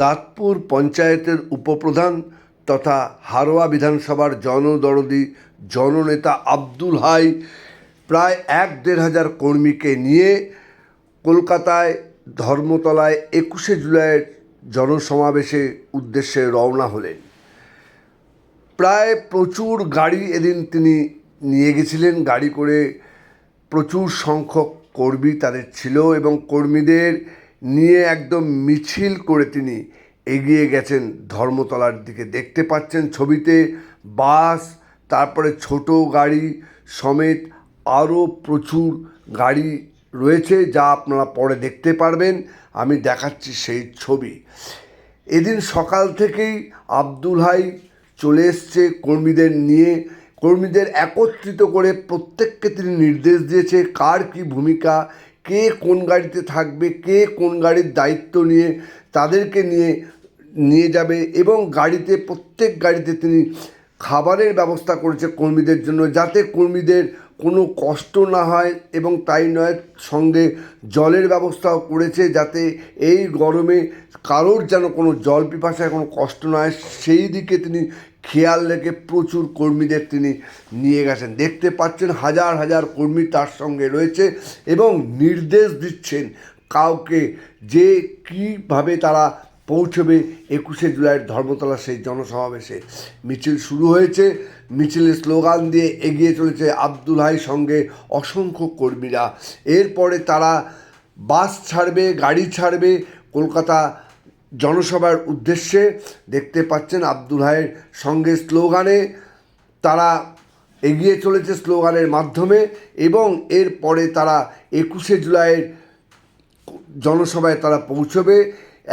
দাঁতপুর পঞ্চায়েতের উপপ্রধান তথা হারোয়া বিধানসভার জনদরদি জননেতা আব্দুল হাই প্রায় এক দেড় হাজার কর্মীকে নিয়ে কলকাতায় ধর্মতলায় একুশে জুলাইয়ের জনসমাবেশে উদ্দেশ্যে রওনা হলেন। প্রায় প্রচুর গাড়ি এদিন তিনি নিয়ে গেছিলেন। গাড়ি করে প্রচুর সংখ্যক কর্মী তাদের ছিল এবং কর্মীদের নিয়ে একদম মিছিল করে তিনি এগিয়ে গেছেন ধর্মতলার দিকে। দেখতে পাচ্ছেন ছবিতে বাস, তারপরে ছোট গাড়ি সমেত আরও প্রচুর গাড়ি রয়েছে যা আপনারা পরে দেখতে পারবেন। আমি দেখাচ্ছি সেই ছবি। এদিন সকাল থেকেই আব্দুল হাই চলে এসছে কর্মীদের নিয়ে। কর্মীদের একত্রিত করে প্রত্যেককে তিনি নির্দেশ দিয়েছে কার কি ভূমিকা কে কোন গাড়িতে থাকবে, কে কোন গাড়ির দায়িত্ব নিয়ে তাদেরকে নিয়ে নিয়ে যাবে এবং গাড়িতে, প্রত্যেক গাড়িতে তিনি খাবারের ব্যবস্থা করেছে কর্মীদের জন্য যাতে কর্মীদের কোনো কষ্ট না হয় এবং তাই নয়, সঙ্গে জলের ব্যবস্থাও করেছে যাতে এই গরমে কারোর যেন কোনো জল পিপাসায় কোনো কষ্ট না হয়। সেই দিকে তিনি খেয়াল রেখে প্রচুর কর্মীদের তিনি নিয়ে গেছেন। দেখতে পাচ্ছেন হাজার হাজার কর্মী তার সঙ্গে রয়েছে এবং নির্দেশ দিচ্ছেন কাউকে যে কীভাবে তারা পৌঁছবে একুশে জুলাইয়ের ধর্মতলা সেই জনসমাবেশে। মিছিল শুরু হয়েছে, মিছিলের স্লোগান দিয়ে এগিয়ে চলেছে আব্দুল হাই সঙ্গে অসংখ্য কর্মীরা। এরপরে তারা বাস ছাড়বে, গাড়ি ছাড়বে, কলকাতা জনসভার উদ্দেশ্যে দেখতে পাচ্ছেন আব্দুল হাইয়ের সঙ্গে স্লোগানে তারা এগিয়ে চলেছে স্লোগানের মাধ্যমে এবং এরপরে তারা একুশে জুলাইয়ের জনসভায় তারা পৌঁছবে।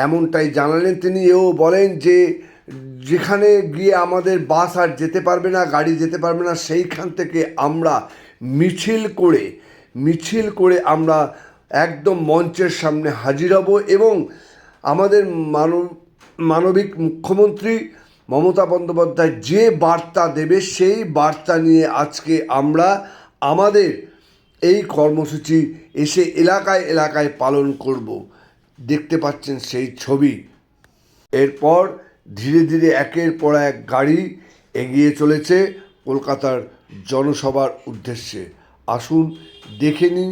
এমনটাই জানালেন তিনি। এও বলেন যে যেখানে গিয়ে আমাদের বাস আর যেতে পারবে না, গাড়ি যেতে পারবে না, সেইখান থেকে আমরা মিছিল করে মিছিল করে আমরা একদম মঞ্চের সামনে হাজির হব এবং আমাদের মানব, মানবিক মুখ্যমন্ত্রী মমতা বন্দ্যোপাধ্যায় যে বার্তা দেবে, সেই বার্তা নিয়ে আজকে আমরা আমাদের এই কর্মসূচি এসে এলাকায় এলাকায় পালন করব। দেখতে পাচ্ছেন সেই ছবি। এরপর ধীরে ধীরে একের পর এক গাড়ি এগিয়ে চলেছে কলকাতার জনসভার উদ্দেশ্যে। আসুন দেখে নিন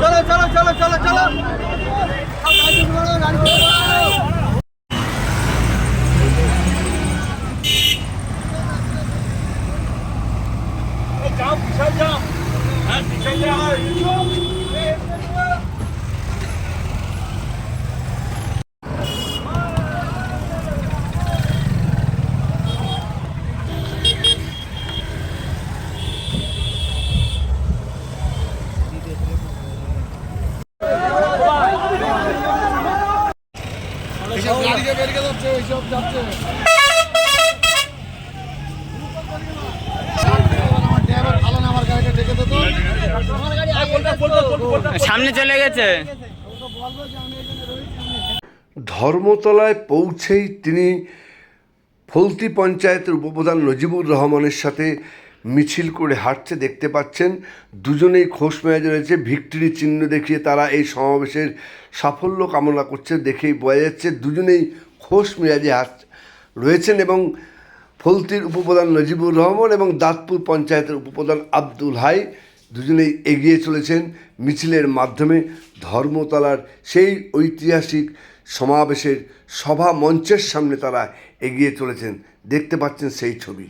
চলো চলো চলো চলো চলো। এইসব যাচ্ছে এইসব যাচ্ছে আমার ড্রাইভার ভালো না আমার গাড়িটা ডেকে দিত সামনে চলে গেছে। ধর্মতলায় পৌঁছেই তিনি ফলতি পঞ্চায়েতের উপপ্রধান নজিবুর রহমানের সাথে মিছিল করে হাঁটছে দেখতে পাচ্ছেন। দুজনেই খোশ মেয়াজে রয়েছে ভিক্টরি চিহ্ন দেখিয়ে তারা এই সমাবেশের সাফল্য কামনা করছে দেখেই বোঝা যাচ্ছে দুজনেই খোশ মেয়াজে হাঁট, রয়েছেন এবং ফলতির উপপ্রধান নজিবুর রহমান এবং দাঁতপুর পঞ্চায়েতের উপপ্রধান আব্দুল হাই দুজনেই এগিয়ে চলেছেন মিছিলের মাধ্যমে ধর্মতলার সেই ঐতিহাসিক সমাবেশের সভা মঞ্চের সামনে তারা এগিয়ে চলেছেন। দেখতে পাচ্ছেন সেই ছবি।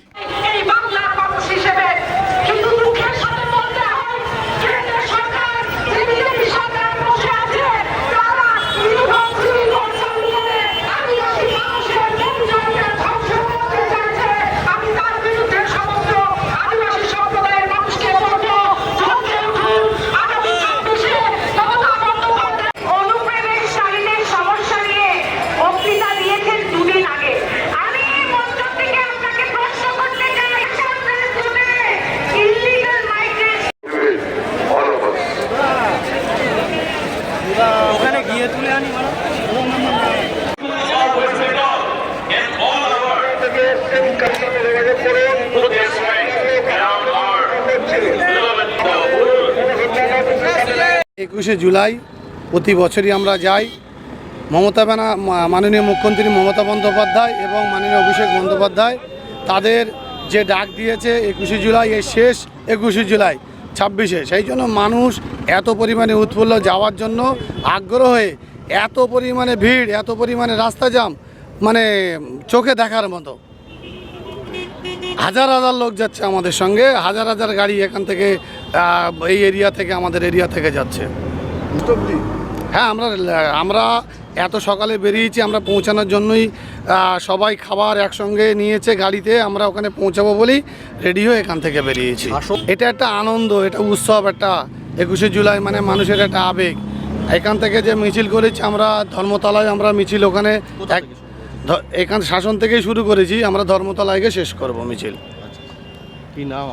একুশে জুলাই প্রতি বছরই আমরা যাই। মমতা ব্যানা মাননীয় মুখ্যমন্ত্রী মমতা বন্দ্যোপাধ্যায় এবং মাননীয় অভিষেক বন্দ্যোপাধ্যায় তাদের যে ডাক দিয়েছে একুশে জুলাই, এর শেষ একুশে জুলাই, ছাব্বিশে। সেই জন্য মানুষ এত পরিমাণে উৎফুল্ল যাওয়ার জন্য আগ্রহ হয়ে এত পরিমাণে ভিড়, এত পরিমাণে রাস্তা জাম মানে চোখে দেখার মতো। হাজার হাজার লোক যাচ্ছে আমাদের সঙ্গে, হাজার হাজার গাড়ি এখান থেকে এই এরিয়া থেকে আমাদের এরিয়া থেকে যাচ্ছে। হ্যাঁ আমরা আমরা এত সকালে বেরিয়েছি আমরা পৌঁছানোর জন্যই সবাই খাবার একসঙ্গে নিয়েছে গাড়িতে আমরা ওখানে পৌঁছাবো বলেই রেডি হয়ে এখান থেকে বেরিয়েছি। এটা একটা আনন্দ এটা উৎসব একটা একুশে জুলাই মানে মানুষের একটা আবেগ। এখান থেকে যে মিছিল করেছি আমরা ধর্মতলায় আমরা মিছিল ওখানে এক এখান শাসন থেকেই শুরু করেছি আমরা ধর্মতলায় গিয়ে শেষ করব মিছিল। কি নাম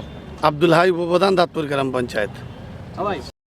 আব্দুল হাই উপপ্রধান দাঁতপুর গ্রাম পঞ্চায়েত।